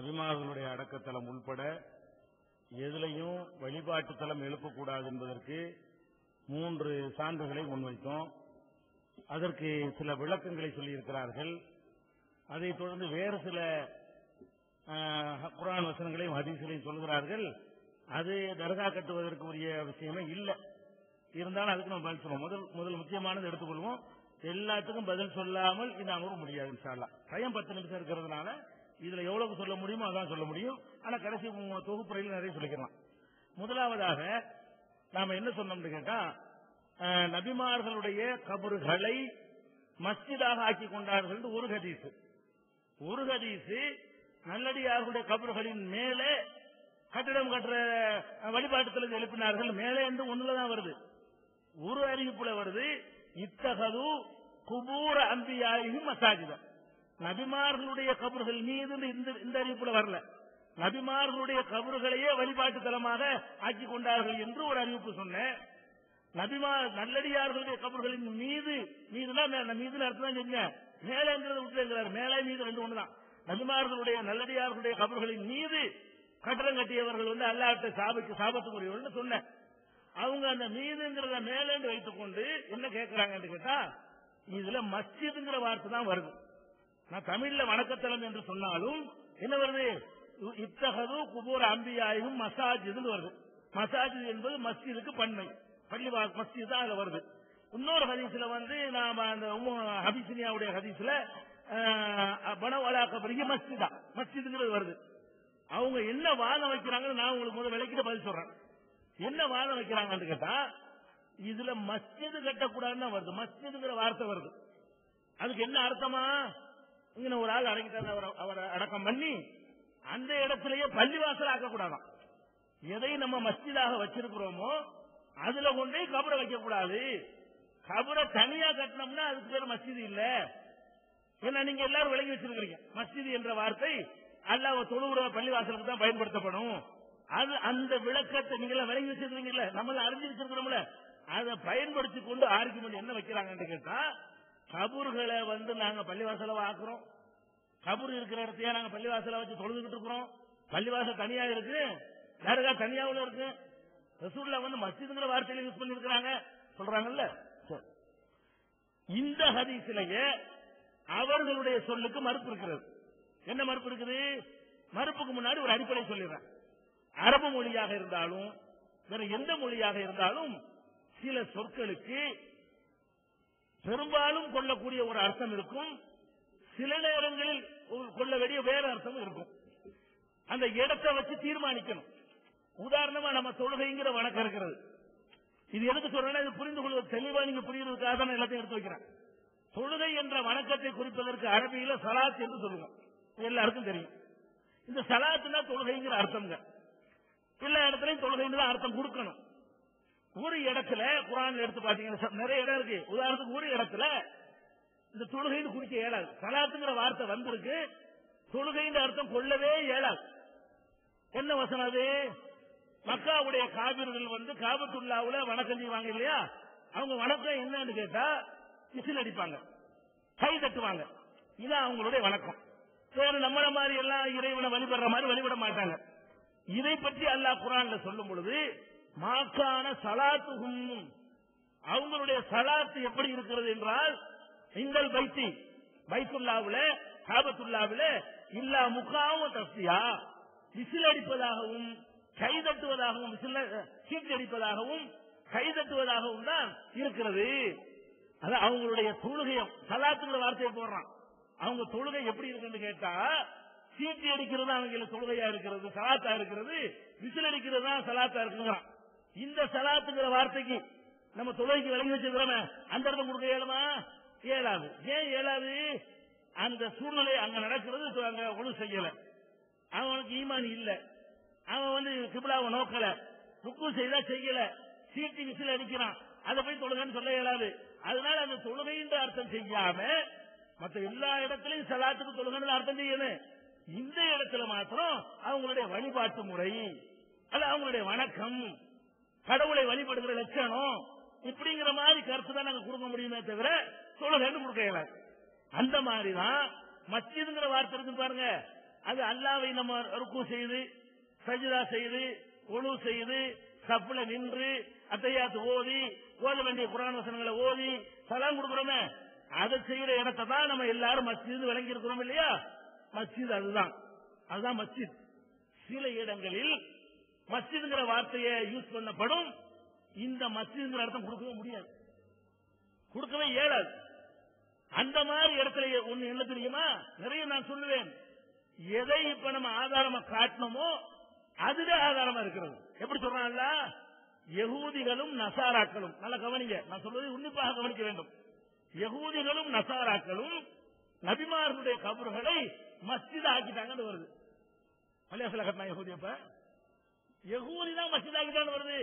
நபிமார்களுடைய அடக்கத்தலம் உள்பட எதிலையும் வழிபாட்டு தலம் எழுப்பக்கூடாது என்பதற்கு மூன்று சான்றுகளை முன்வைத்தோம். அதற்கு சில விளக்கங்களை சொல்லியிருக்கிறார்கள். அதைத் தொடர்ந்து வேறு சில குரான் வசனங்களையும் ஹதீஸ்களையும் சொல்கிறார்கள் அது தர்கா கட்டுவதற்கு உரிய விஷயமே இல்லை. இருந்தாலும் அதுக்கு நம்ம பதில் சொல்லுவோம். முதல் முதல் முக்கியமானது எடுத்துக்கொள்வோம். எல்லாத்துக்கும் பதில் சொல்லாமல் இந்த அமர்வு முடியாது இன்ஷால்லா டைம் பத்து நிமிஷம் இருக்கிறதுனால இதுல எவ்வளவு சொல்ல முடியுமோ அதான் சொல்ல முடியும். ஆனா கடைசி தொகுப்புறையில் நிறைய சொல்லிக்கலாம். முதலாவதாக நாம என்ன சொன்னோம்னு கேட்டா நபிமார்களுடைய கபறுகளை மஸ்ஜிதாக ஆக்கி கொண்டார்கள் ஒரு ஹதீசு ஒரு ஹதீசு நல்லடியார்களுடைய கபறுகளின் மேலே கட்டிடம் கட்டுற வழிபாட்டுத்தில் எழுப்பினார்கள். மேலே என்று ஒண்ணுலதான் வருது. ஒரு அறிவிப்புல வருது இத்தகது குபூர அம்பியாயும் மசாஜிதான் நபிமார்களுடைய கபறுகள் மீது இந்த இந்த அறிவிப்புல வரல. நபிமார்களுடைய கபறுகளையே வழிபாட்டு தலமாக ஆக்கி கொண்டார்கள் என்று ஒரு அறிவிப்பு சொன்னேன். நபிமா நல்லடியார்களுடைய கபறுகளின் மீது மீதுனா மீது அர்த்தம் தான் செஞ்ச மேலேங்கிறது விட்டுங்கிறார் மேலே மீது ரெண்டு ஒண்ணுதான். நபிமார்களுடைய நல்லடியார்களுடைய கபறுகளின் மீது கட்டடம் கட்டியவர்கள் வந்து அல்லாட்ட சாபத்துக்கு சாபத்துக்குரியவர்கள் சொன்னேன். அவங்க அந்த மீதுங்கிறத மேலேந்து வைத்துக் கொண்டு என்ன கேட்கிறாங்கன்னு கேட்டா இதுல மஸ்ஜிதுங்கிற வார்த்தை தான் வருது. நான் தமிழ்ல வணக்கத்தலம் என்று சொன்னாலும் என்ன வருது? இத்தகது குபூர் அம்பியாயும் மசாஜிதுன்னு வருது. மசாஜித் என்பது மஸ்ஜிதுக்கு பண்ணை. பள்ளி வா- மஸ்ஜித் தான் அதுல வருது. இன்னொரு ஹதீஸ்ல வந்து நாம அந்த ஹபிசினியாவுடைய ஹதீஸ்ல பனவலா மஸ்ஜிதா. மஸ்ஜிதுங்கிறது வருது. அவங்க என்ன வாதம் வைக்கிறாங்கன்னு நான் உங்களுக்கு முதல் விளக்கிட்டு பதில் சொல்றேன். என்ன வாதம் வைக்கிறாங்கன்னு கேட்டா இதுல மஸ்ஜிது கட்டக்கூடாதுன்னு தான் வருது. மஸ்ஜிதுங்கிற வார்த்தை வருது. அதுக்கு என்ன அர்த்தமா? இங்க ஒரு ஆள் அடங்கிட்டாரு அவரை அவரை அடக்கம் பண்ணி அந்த இடத்திலேயே பள்ளிவாசல் ஆக்கக்கூடாதான். எதை நம்ம மஸ்ஜிதாக வச்சிருக்கிறோமோ அதுல கொண்டே கபரை வைக்கக்கூடாது. கபரை தனியா கட்டினோம்னா அதுக்கு பேர் மஸ்ஜிது இல்ல. ஏன்னா நீங்க எல்லாரும் விளங்கி வச்சிருக்கீங்க மஸ்ஜித் என்ற வார்த்தை அல்லாஹ் தொழுகிற பள்ளிவாசலுக்கு தான் பயன்படுத்தப்படும். அது அந்த விளக்கத்தை நீங்க எல்லாம் விளங்கி வச்சிருக்கீங்கல்ல நம்மள அறிஞ்சு வச்சிருக்கிறோம்ல அதை பயன்படுத்தி கொண்டு ஆர்குமெண்ட் என்ன வைக்கிறாங்கன்னு கேட்டா கபூர்களை வந்து நாங்க பள்ளிவாசல ஆக்குறோம் கபூர் இருக்கிற இடத்தையே நாங்க பள்ளிவாசல வச்சு தொழுதுகிட்டு இருக்கிறோம். பள்ளிவாசல் தனியா இருக்கு. தர்கா தனியாவுல இருக்கு? ரசூல்லா வந்து மசிதுங்கிற வார்த்தையில யூஸ் பண்ணி இருக்கிறாங்க சொல்றாங்கல்ல இந்த ஹதீசிலேயே அவர்களுடைய சொல்லுக்கு மறுப்பு இருக்கிறது. என்ன மறுப்பு இருக்குது? மறுப்புக்கு முன்னாடி ஒரு அடிப்படை சொல்லிடுறேன். அரபு மொழியாக இருந்தாலும் வேற எந்த மொழியாக இருந்தாலும் சில சொற்களுக்கு பெரும்பாலும் கொள்ளக்கூடிய ஒரு அர்த்தம் இருக்கும். சில நேரங்களில் கொள்ள வேண்டிய வேற அர்த்தம் இருக்கும். அந்த இடத்தை வச்சு தீர்மானிக்கணும். உதாரணமா நம்ம தொழுகைங்கிற வணக்கம் இருக்கிறது. இது எதுக்கு சொல்றேன்னா இது புரிந்து கொள்வது தெளிவா நீங்க புரியுறதுக்காக தான் நான் எல்லாத்தையும் எடுத்து வைக்கிறேன். தொழுகை என்ற வணக்கத்தை குறிப்பதற்கு அரபியில சலாத் என்று சொல்லுவோம். எல்லாருக்கும் தெரியும். இந்த சலாத்துனா தொழுகைங்கிற அர்த்தம்ங்க. எல்லா இடத்துலயும் தொழுகைன்னு தான் அர்த்தம் கொடுக்கணும். ஒரு இடத்துல குரான் எடுத்து பாத்தீங்கன்னா நிறைய இடம் இருக்கு. உதாரணத்துக்கு ஒரு இடத்துல இந்த தொழுகைன்னு குறிக்க இயலாது. சலாத்துங்கிற வார்த்தை வந்திருக்கு. தொழுகைன்ற அர்த்தம் கொள்ளவே இயலாது. என்ன வசனம் அது? மக்காவுடைய காவிர்கள் வந்து காபத்துள்ளாவுல வணக்கம் செய்வாங்க இல்லையா? அவங்க வணக்கம் என்னன்னு கேட்டா விசில் அடிப்பாங்க. கை தட்டுவாங்க. இதான் அவங்களுடைய வணக்கம். வேற நம்மள மாதிரி எல்லாம் இறைவனை வழிபடுற மாதிரி வழிபட மாட்டாங்க. இதை பற்றி அல்லாஹ் குரான்ல சொல்லும் பொழுது மாக்கான சலாத்துகும். அவங்களுடைய சலாத்து எப்படி இருக்கிறது என்றால் எங்கள் பைத்தி பைத்துல்லாவுல காபத்துல்லாவுல இல்லா முகாவும் தஸ்தியா விசில் அடிப்பதாகவும் கை தட்டுவதாகவும் சீட்டு அடிப்பதாகவும் கை தட்டுவதாகவும் தான் இருக்கிறது. அது அவங்களுடைய தொழுகையம் சலாத்துங்கிற வார்த்தையை போடுறான். அவங்க தொழுகை எப்படி இருக்குன்னு கேட்டா சீட்டு அடிக்கிறது அவங்களுக்கு தொழுகையா இருக்கிறது சலாத்தா இருக்கிறது விசில் அடிக்கிறது தான் சலாத்தா இருக்குங்கிறான். இந்த சலாத்துங்கிற வார்த்தைக்கு நம்ம தொழுகைக்கு விளங்கி வச்சிருக்கிறோமே அந்த இடத்த கொடுக்க இயலுமா? இயலாது. ஏன் இயலாது? அந்த சூழ்நிலை அங்க நடக்கிறது அங்க ஒண்ணு செய்யல. அவனுக்கு ஈமான் இல்ல. அவன் வந்து கிபிலாவை நோக்கல. ருக்கு செய்தா செய்யல. சீட்டி விசில் அடிக்கிறான். அதை போய் தொழுகைன்னு சொல்ல இயலாது. அதனால அந்த தொழுகைன்ற அர்த்தம் செய்யாம மத்த எல்லா இடத்துலயும் சலாத்துக்கு தொழுகைன்னு அர்த்தம் செய்யணும். இந்த இடத்துல மாத்திரம் அவங்களுடைய வழிபாட்டு முறை அல்ல அவங்களுடைய வணக்கம். கடவுளை வழிபடுகிற லட்சணம் இப்படிங்கிற மாதிரி கருத்து தான் நாங்க கொடுக்க முடியுமே தவிர தொழுகைன்னு கொடுக்க அந்த மாதிரி தான் வார்த்தை இருக்கு பாருங்க. அது அல்லாவை நம்ம ருக்கு செய்து சஜிதா செய்து ஒழு செய்து சப்புல நின்று அத்தையாத்து ஓதி ஓத வேண்டிய குரான் வசனங்களை ஓதி சலாம் கொடுக்கிறோமே. அதை செய்யற இடத்தை தான் நம்ம எல்லாரும் மஸ்ஜித் விளங்கி இருக்கிறோம் இல்லையா? மஸ்ஜித் அதுதான். அதுதான் மஸ்ஜித். சில இடங்களில் மஸ்ஜித்ங்கிற வார்த்தையை யூஸ் பண்ணப்படும். இந்த மஸ்ஜிதுங்கிற அர்த்தம் கொடுக்கவே முடியாது. கொடுக்கவே இயலாது. அந்த மாதிரி இடத்துல ஒண்ணு என்ன தெரியுமா? நிறைய நான் சொல்லுவேன். எதை இப்ப நம்ம ஆதாரமா காட்டணுமோ அதுவே ஆதாரமா இருக்கிறது. எப்படி சொல்றாங்கல்ல? யகூதிகளும் நசாராக்களும். நல்ல கவனிங்க. நான் சொல்வதை உன்னிப்பாக கவனிக்க வேண்டும். யகூதிகளும் நசாராக்களும் நபிமார்களுடைய கபர்களை மஸ்ஜித் ஆக்கிட்டாங்கன்னு வருது. மலையாசல கட்டினா யகூதி அப்ப. யகூதி தான் மசிதாகிதான் வருது.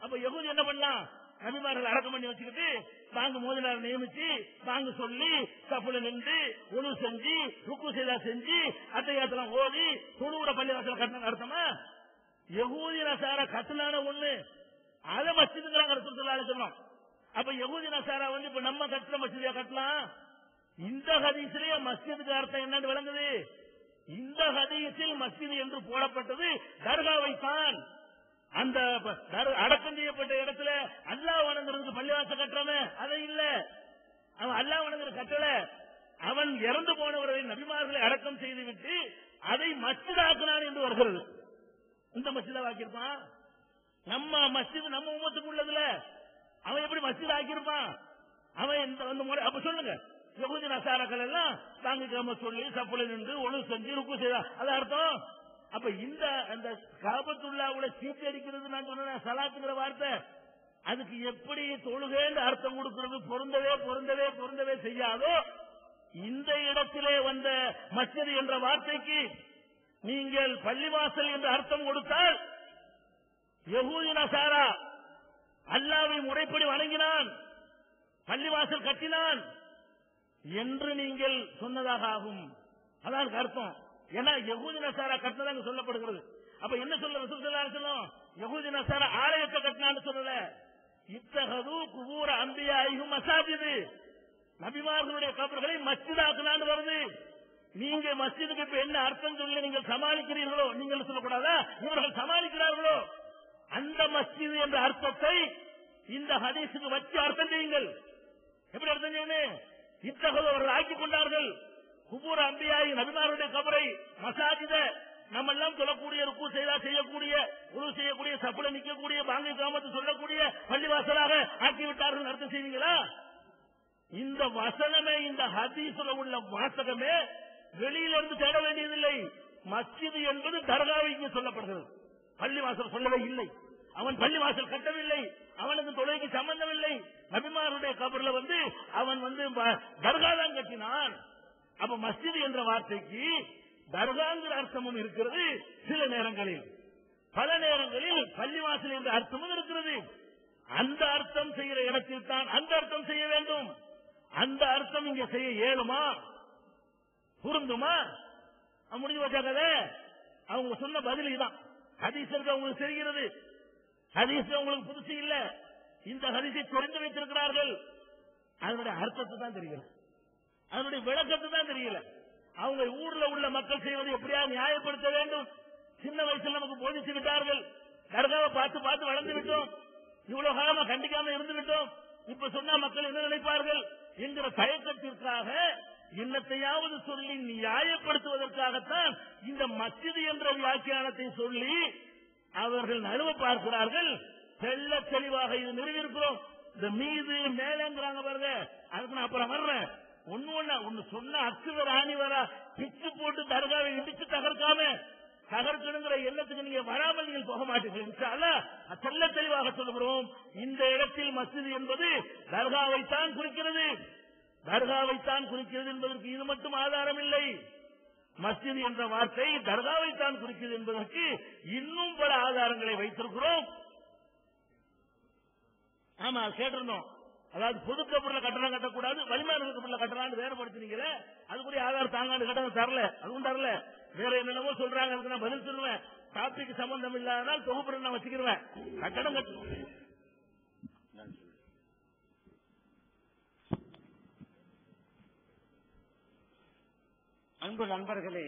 அப்ப யகூதி என்ன பண்ணலாம்? நபிமார்கள் அடக்கம் பண்ணி வச்சுக்கிட்டு பாங்கு மோதினார் நியமிச்சு பாங்கு சொல்லி தப்புல நின்று உணவு செஞ்சு ருக்கு செய்தா செஞ்சு அத்தையாத்தெல்லாம் ஓதி தொழுவுற பள்ளிவாசல கட்டின அர்த்தமா யகூதி நசாரா கட்டினான ஒண்ணு. அதை மஸ்ஜிதுங்கிறாங்க ரசூலுல்லாஹி சொன்னோம் அப்ப யகூதி நசாரா வந்து இப்ப நம்ம கட்டின மசிதியா கட்டலாம்? இந்த ஹதீஸ்லயே மஸ்ஜிதுக்கு அர்த்தம் என்னன்னு விளங்குது. இந்த ஹதீஸில் மஸ்ஜித் என்று போடப்பட்டது தர்காவைத்தான் அந்த அடக்கம் செய்யப்பட்ட இடத்துல அல்லாஹ் வணங்குறதுக்கு பள்ளிவாச கட்டுறவன் அதை இல்ல. அவன் அல்லாஹ் வணங்குற கட்டள அவன் இறந்து போனவரை நபிமார்களை அடக்கம் செய்து விட்டு அதை மஸ்ஜிதாக்கினான் என்று வருகிறது. இந்த மஸ்ஜிதா ஆக்கியிருப்பான்? நம்ம மஸ்ஜித் நம்ம உமத்துக்கு உள்ளதுல. அவன் எப்படி மஸ்ஜித் ஆக்கியிருப்பான்? அவன் இந்த முறை அப்ப சொல்லுங்க. யகுதி நசாரக்கள் எல்லாம் தாங்க கிழமை சொல்லி சப்புல நின்று ஒழு செஞ்சு ருக்கு செய்தா. அது அர்த்தம்? அப்ப இந்த அந்த காபத்துள்ளாவுல சீட்டு அடிக்கிறது நான் சொன்ன சலாத்துங்கிற வார்த்தை. அதுக்கு எப்படி தொழுகேன்னு அர்த்தம் கொடுக்கிறது? பொருந்தவே பொருந்தவே பொருந்தவே செய்யாதோ? இந்த இடத்திலே வந்த மச்சது என்ற வார்த்தைக்கு நீங்கள் பள்ளிவாசல் என்று அர்த்தம் கொடுத்தால் யகூதி நசாரா அல்லாவை முறைப்படி வணங்கினான் பள்ளிவாசல் கட்டினான். என்று நீங்கள் சொன்னதாக ஆகும். அதான் அர்த்தம் ஏன்னா யகுதி நசாரா கட்டினதாங்க சொல்லப்படுகிறது. அப்ப என்ன சொல்ல சொல்லும் யகுதி நசாரா ஆலயத்தை கட்டினான்னு சொல்லல. இத்தகது குபூர அம்பியா ஐகும் மசாஜிது நபிமார்களுடைய கபர்களை மஸ்ஜிதாக்குனான்னு வருது. நீங்க மஸ்ஜிதுக்கு இப்ப என்ன அர்த்தம் சொல்லி நீங்கள் சமாளிக்கிறீர்களோ நீங்கள் சொல்லக்கூடாதா? இவர்கள் சமாளிக்கிறார்களோ? அந்த மஸ்ஜித் என்ற அர்த்தத்தை இந்த ஹதீஸுக்கு வச்சு அர்த்தம் செய்யுங்கள். எப்படி அர்த்தம் செய்யணும்? இத்தகவல் அவர்கள் ஆக்கிக் கொண்டார்கள். குபூர் அம்பியாயி நபிமாருடைய கபரை மசாஜித நம்ம எல்லாம் சொல்லக்கூடிய ருக்கு செய்தா செய்யக்கூடிய உரு செய்யக்கூடிய சப்புல நிக்கக்கூடிய பாங்கை கிராமத்தை சொல்லக்கூடிய பள்ளிவாசலாக ஆக்கிவிட்டார்கள் அர்த்தம் செய்வீங்களா? இந்த வசனமே இந்த ஹதீசுல உள்ள வாசகமே வெளியிலிருந்து தேட வேண்டியதில்லை. மஸ்ஜித் என்பது தர்காவைக்கு சொல்லப்படுகிறது. பள்ளிவாசல் சொல்லவே இல்லை. அவன் பள்ளிவாசல் கட்டவில்லை. அவனுக்கு தொலைக்கு சம்பந்தமில்லை. நபிமாருடைய கபர்ல வந்து அவன் வந்து ப- கட்டினான். அப்ப மஸ்ஜித் என்ற வார்த்தைக்கு தர்காங்கிற அர்த்தமும் இருக்கிறது சில நேரங்களில். பல நேரங்களில் பள்ளிவாசல் என்ற அர்த்தமும் இருக்கிறது. அந்த அர்த்தம் செய்கிற இடத்தில் தான் அந்த அர்த்தம் செய்ய வேண்டும். அந்த அர்த்தம் இங்க செய்ய இயலுமா? புரிந்துமா? முடிஞ்சு வச்சா கதை? அவங்க சொன்ன பதில் இதான் ஹதீஸ் இருக்கு அவங்களுக்கு தெரிகிறது. ஹரிசு உங்களுக்கு புதுசு இல்ல. இந்த ஹரிசை குறைந்து வைத்திருக்கிறார்கள். அதனுடைய அர்த்தத்தை தான் தெரிகிறது. அதனுடைய விளக்கத்தை தான் தெரியல. அவங்க ஊர்ல உள்ள மக்கள் செய்வதை எப்படியா நியாயப்படுத்த வேண்டும்? சின்ன வயசுல நமக்கு போதிச்சு விட்டார்கள். தர்காவை பார்த்து பார்த்து வளர்ந்து விட்டோம். இவ்வளவு காலமா கண்டிக்காம இருந்து விட்டோம். இப்ப சொன்னா மக்கள் என்ன நினைப்பார்கள்? என்கிற தயக்கத்திற்காக என்னத்தையாவது சொல்லி நியாயப்படுத்துவதற்காகத்தான் இந்த மசிது என்ற வியாக்கியானத்தை சொல்லி அவர்கள் நழுவ பார்க்கிறார்கள். செல்ல தெளிவாக இது நிறுவிருக்கிறோம் இந்த மீது மேலேங்கிறாங்க பாருங்க. அதுக்கு நான் அப்புறம் வர்றேன். ஒண்ணு ஒண்ணு ஒண்ணு சொன்ன அச்சுவர் ஆணி வரா பிச்சு போட்டு தர்காவை இடிச்சு தகர்க்காம தகர்க்கணுங்கிற எண்ணத்துக்கு நீங்க வராமல் நீங்கள் போக மாட்டீர்கள். இன்ஷா தெளிவாக சொல்லுகிறோம். இந்த இடத்தில் மசிதி என்பது தர்காவைத்தான் குறிக்கிறது. தர்காவைத்தான் குறிக்கிறது என்பதற்கு இது மட்டும் ஆதாரம் இல்லை மஸ்ஜித் என்ற வார்த்தை தர்காவைத்தான் குறிக்கிறது என்பதற்கு இன்னும் பல ஆதாரங்களை வைத்திருக்கிறோம். ஆமா கேட்டிருந்தோம். அதாவது பொது கபூர்ல கட்டணம் கட்டக்கூடாது வலிமான கபூர்ல கட்டலாம்னு வேறுபடுத்தினீங்களே அதுக்குரிய ஆதார் தாங்காண்டு கட்டணம் தரல. அதுவும் தரல. வேற என்னென்னமோ சொல்றாங்க அதுக்கு நான் பதில் சொல்லுவேன். டாபிக் சம்பந்தம் இல்லாதனால் தொகுப்பு நான் வச்சுக்கிடுவேன் கட்டணம் கட்டு அன்பு நண்பர்களே